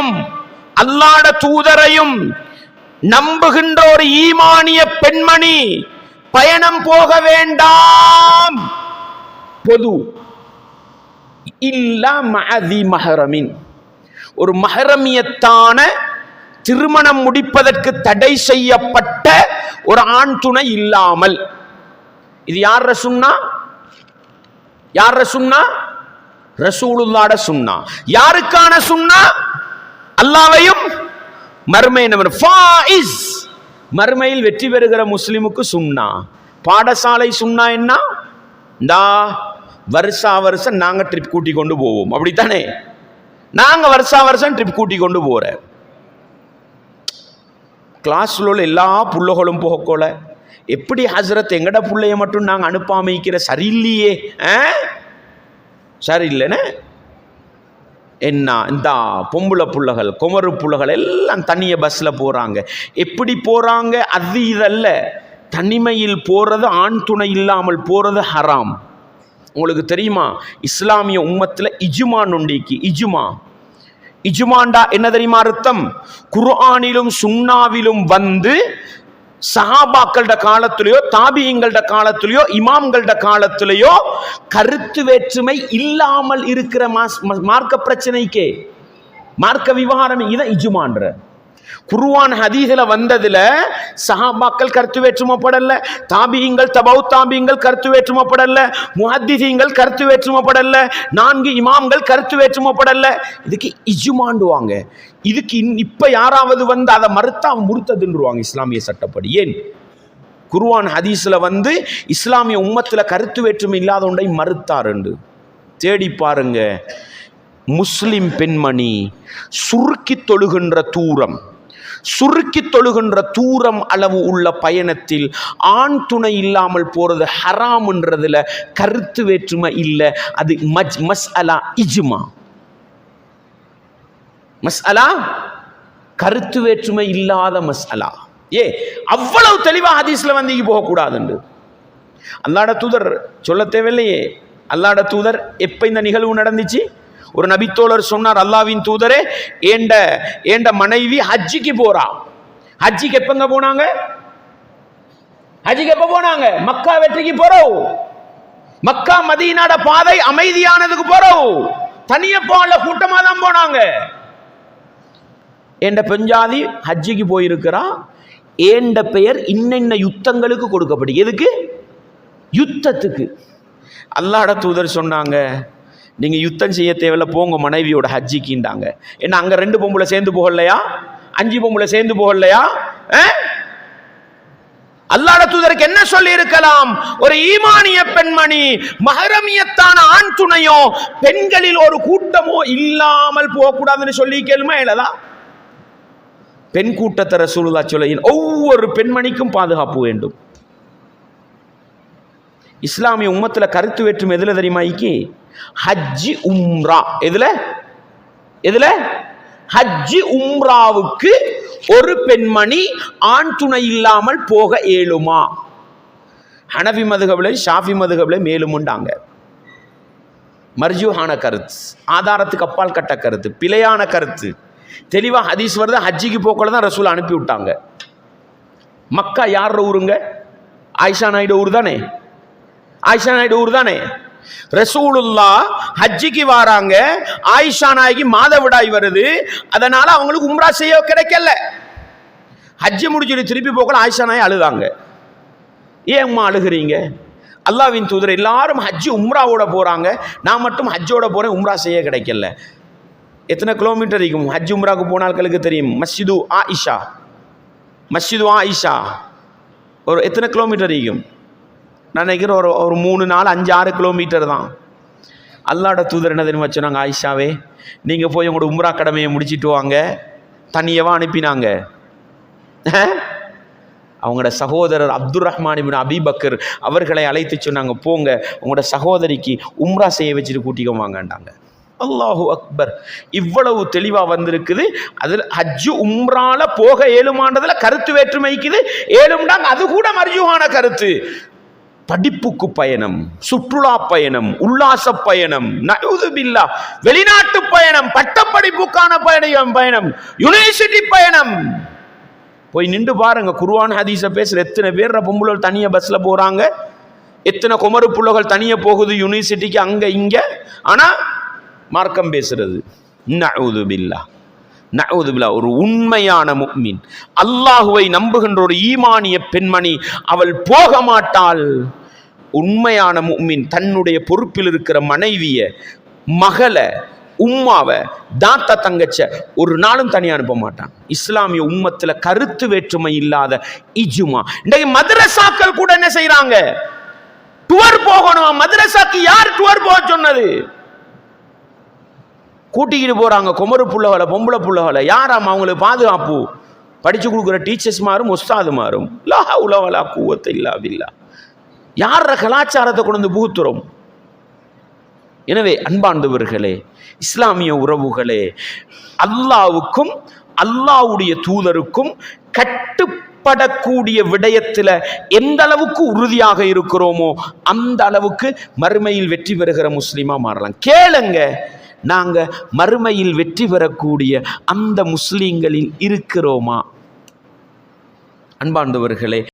ரசூலையும் அல்லாட தூதரையும் நம்புகின்ற ஒரு ஈமானிய பெண்மணி பயணம் போக வேண்டாம். பொது. இல்லா மஹரமின். ஒரு மஹரமியத்தான திருமணம் முடிப்பதற்கு தடை செய்யப்பட்ட ஒரு ஆண் துணை இல்லாமல். இது யார் ரசுன்னா யார் ரசுன்னா ரசூலுல்லாட சுன்னா. யாருக்கான சுன்னா? அல்லாவையும் மறுமை ஃபாயிஸ் மறுமையில் வெற்றி பெறுகிற முஸ்லிமுக்கு சுன்னா பாடசாலை சுன்னா என்ன? இந்தா வருஷா வருஷம் நாங்கள் ட்ரிப் கூட்டி கொண்டு போவோம். அப்படித்தானே? நாங்கள் வருஷா வருஷம் ட்ரிப் கூட்டி கொண்டு போகிற கிளாஸில் உள்ள எல்லா புள்ளைகளும் போகக்கோல. எப்படி ஹசரத் எங்கட பிள்ளைய மட்டும் நாங்கள் அனுப்பாமைக்கிற சரியில்லையே. ஆ? சரியில்லைன்னு என்ன இந்த பொம்பளை புள்ளகள் குமரு புள்ளகள் எல்லாம் தனிய பஸ்ஸில் போகிறாங்க எப்படி போகிறாங்க அது இதல்ல. தனிமையில் போகிறது ஆண் துணை இல்லாமல் போகிறது ஹராம். உங்களுக்கு தெரியுமா? இஸ்லாமிய உம்மத்தில் இஜுமா நொண்டிக்கு இஜுமா. இஜுமாண்டா என்ன தெரியுமா அர்த்தம்? குர்ஆனிலும் சுன்னாவிலும் வந்து சஹாபாக்களோட காலத்திலேயோ தாபியங்களோட காலத்திலேயோ இமாம்களோட காலத்திலேயோ கருத்து வேற்றுமை இல்லாமல் இருக்கிற மாஸ்- மார்க்க பிரச்சனைக்கே மார்க்க விவகாரம் இதை இஜுமான்ற. குருவான் ஹதீஸில் வந்ததில் சஹாபாக்கள் கருத்து வேற்றுமப்படல தாபியங்கள் தபவு தாபியங்கள் கருத்து வேற்றுமப்படல முஹத்திசீங்கள் கருத்து வேற்றுமப்படல நான்கு இமாம்கள் கருத்து வேற்றுமப்படல. இதுக்கு இஜுமாண்டுவாங்க. இதுக்கு இன்- யாராவது வந்து அதை மறுத்தா அவன் முறுத்ததுன்றுவாங்க இஸ்லாமிய சட்டப்படி. ஏன்? குருவான் ஹதீஸில் வந்து இஸ்லாமிய உம்மத்தில் கருத்து வேற்றுமை இல்லாத ஒன்றை மறுத்தாருண்டு. தேடி பாருங்க. முஸ்லிம் பெண்மணி சுருக்கி தொழுகின்ற தூரம். சுருக்கி தொழுகின்ற தூரம் அளவு உள்ள பயணத்தில் ஆண் துணை இல்லாமல் போறது ஹராம்ன்றதுல கருத்து வேற்றுமை இல்லை. அது மஜ் மஸ் அலா இஜ்மா. மஸ் அலா கருத்து வேற்றுமை இல்லாத மஸ் அலா ஏ அவ்வளவு தெளிவாக ஹதீஸ்ல வந்து இங்க போகக்கூடாதுண்டு. அல்லாட தூதர் சொல்ல தேவையில்லையே. அல்லாட தூதர் எப்ப இந்த நிகழ்வு நடந்துச்சு? ஒரு நபித்தோழர் சொன்னார் அல்லாவின் தூதரே ஏண்ட ஏண்ட மனைவி ஹஜ்ஜிக்கு போறா. ஹஜ்ஜிக்கு எப்பங்க போனாங்க? ஹஜ்ஜிக்கு எப்ப போனாங்க? மக்கா வெற்றிக்கு போறோம். மக்கா மதீனாட பாதை அமைதியானதுக்கு போறோம். தனிய போல கூட்டமா தான் போனாங்க என்ற பெஞ்சாதி ஹஜ்ஜிக்கு போயிருக்கிறா. ஏண்ட பெயர் இன்னென்ன யுத்தங்களுக்கு கொடுக்கப்படு எதுக்கு? யுத்தத்துக்கு. அல்லாட தூதர் சொன்னாங்க நீங்க யுத்தம் செய்ய தேவையில்ல போங்க மனைவியோட ஹஜ்ஜிக்கின்றாங்க. ஏன்னா அங்க ரெண்டு பொம்பளை சேர்ந்து போகலையா அஞ்சு பொம்பளை சேர்ந்து போகலையா அல்லாட தூதருக்கு என்ன சொல்லி இருக்கலாம் ஒரு ஈமானிய பெண்மணி மகரமியத்தான ஆண் துணையோ பெண்களில் ஒரு கூட்டமோ இல்லாமல் போகக்கூடாதுன்னு சொல்லி கேளுமா இல்லதா பெண் கூட்டத்தர சூழலா சொல்ல ஒவ்வொரு பெண்மணிக்கும் பாதுகாப்பு வேண்டும். இஸ்லாமிய உம்மத்தில் கருத்து வேற்றும் எதில் தெரியுமா இக்கி? ஹஜ்ஜி உம்ரா. எதில்? எதில்? ஹஜ்ஜி உம்ராவுக்கு ஒரு பெண்மணி ஆண் துணை இல்லாமல் போக இயலுமா ஹனவி மதுகபில் ஷாஃபி மதுகபில் மேலும் உண்டாங்க. மர்ஜூஹான கருத்து ஆதாரத்துக்கு அப்பால் கட்ட கருத்து பிழையான கருத்து. தெளிவாக ஹதீஸ் வருது ஹஜ்ஜிக்கு போக்கல தான் ரசூல் அனுப்பி விட்டாங்க மக்கா யார் ஊருங்க? ஆயிஷா நாயுடு ஊர் தானே? ஆயிஷா நாயுடு ஊர் தானே ரசூலுல்லா ஹஜ்ஜிக்கு வராங்க ஆயிஷா நாயகி மாதவிடாய் வருது அதனால அவங்களுக்கு உம்ரா செய்ய கிடைக்கல. ஹஜ்ஜி முடிச்சுட்டு திருப்பி போக்கல ஆயிஷா நாய் அழுதாங்க. ஏம்மா அழுகிறீங்க? அல்லாவின் தூதர் எல்லாரும் ஹஜ்ஜி உம்ராவோட போறாங்க நான் மட்டும் ஹஜ்ஜோட போறேன் உம்ரா செய்ய கிடைக்கல. எத்தனை கிலோமீட்டர் இருக்கும்? ஹஜ் உம்ராக்கு போன ஆட்களுக்கு தெரியும். மஸ்ஜிது ஆயிஷா. மஸ்ஜிது ஆயிஷா. ஒரு எத்தனை கிலோமீட்டர் இருக்கும்? நான் நினைக்கிறேன் ஒரு ஒரு மூணு நாலு அஞ்சு ஆறு கிலோமீட்டர் தான். அல்லாட தூதர் என்ன தெரியுமா சொன்னாங்க ஆயிஷாவே நீங்கள் போய் உங்களோட உம்ரா கடமையை முடிச்சிட்டு வாங்க. தனியவா அனுப்பினாங்க. அவங்களோட சகோதரர் அப்துல் ரஹ்மான் இபின் அபிபக்கர் அவர்களை அழைத்து சொன்னாங்க போங்க உங்களோட சகோதரிக்கு உம்ரா செய்ய வச்சுட்டு கூட்டிக்க வாங்கண்டாங்க அல்லாஹு அக்பர். இவ்வளவு தெளிவாக வந்திருக்குது. அதில் ஹஜ்ஜு உம்ரால போக ஏழுமானதுல கருத்து வேற்றுமைக்குது ஏழும்டாங்க அது கூட மர்ஜுவான கருத்து. படிப்புக்கு பயணம் சுற்றுலா பயணம் உல்லாச பயணம் நழுதுபில்லா வெளிநாட்டு பயணம் பட்டப்படிப்புக்கான பயணம் பயணம் யூனிவர்சிட்டி பயணம். போய் நின்று பாருங்க குருவான் ஹதீஸ பேசுற எத்தனை பேர் பொம்பளை தனியாக பஸ்ல போறாங்க? எத்தனை குமரு புள்ளகள் தனியாக போகுது யூனிவர்சிட்டிக்கு அங்க இங்க? ஆனா மார்க்கம் பேசுறது நழுதுபில்லா நவுதுபில்லா ஒரு உண்மையான முக்மின். அல்லாஹுவை நம்புகின்ற ஒரு ஈமானிய பெண்மணி அவள் போக மாட்டாள். உண்மையான முக்மின் தன்னுடைய பொறுப்பில் இருக்கிற மனைவியை மகளை உம்மாவை தாத்தா தங்கச்ச ஒரு நாளும் தனியாக அனுப்ப மாட்டான். இஸ்லாமிய உம்மத்தில் கருத்து வேற்றுமை இல்லாத இஜுமா. இன்றைக்கு மதுரசாக்கள் கூட என்ன செய்கிறாங்க டூர் போகணும். மதுரசாக்கு யார் டூர் போக சொன்னது? கூட்டிக்கிட்டு போறாங்க. குமரு புள்ளகளை பொம்பளை புள்ளகளை. யாராம் அவங்களுக்கு பாதுகாப்பு? படிச்சு கொடுக்குற டீச்சர்ஸ் மாறும் ஒஸ்தாது மாறும் லா உலவலா கூவத்தை இல்லா யார கலாச்சாரத்தை கொண்டு வந்து புகுத்துறோம்? எனவே அன்பாண்டவர்களே இஸ்லாமிய உறவுகளே அல்லாவுக்கும் அல்லாவுடைய தூதருக்கும் கட்டுப்படக்கூடிய விடயத்தில் எந்த அளவுக்கு உறுதியாக இருக்கிறோமோ அந்த அளவுக்கு மறுமையில் வெற்றி பெறுகிற முஸ்லீமா மாறலாம். கேளுங்க நாங்க மறுமையில் வெற்றி பெறக்கூடிய அந்த முஸ்லீம்களில் இருக்கிறோமா? அன்பாண்டவர்களே